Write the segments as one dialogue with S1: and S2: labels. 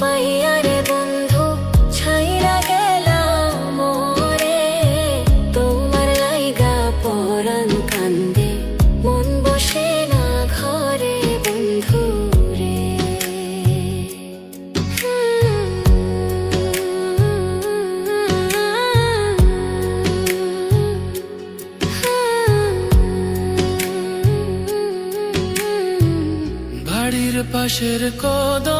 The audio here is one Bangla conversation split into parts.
S1: পাইয়া বন্ধু ছাইরা তোমার লাইগা কান্দে মন বসে না ঘরে বন্ধু রে।
S2: পাশের কদম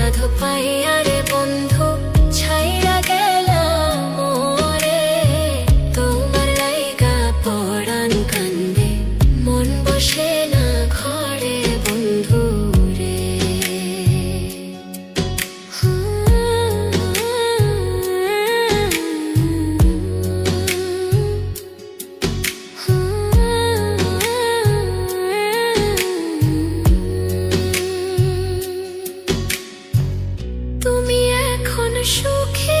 S1: পাইয়া রে বন্ধু সুখে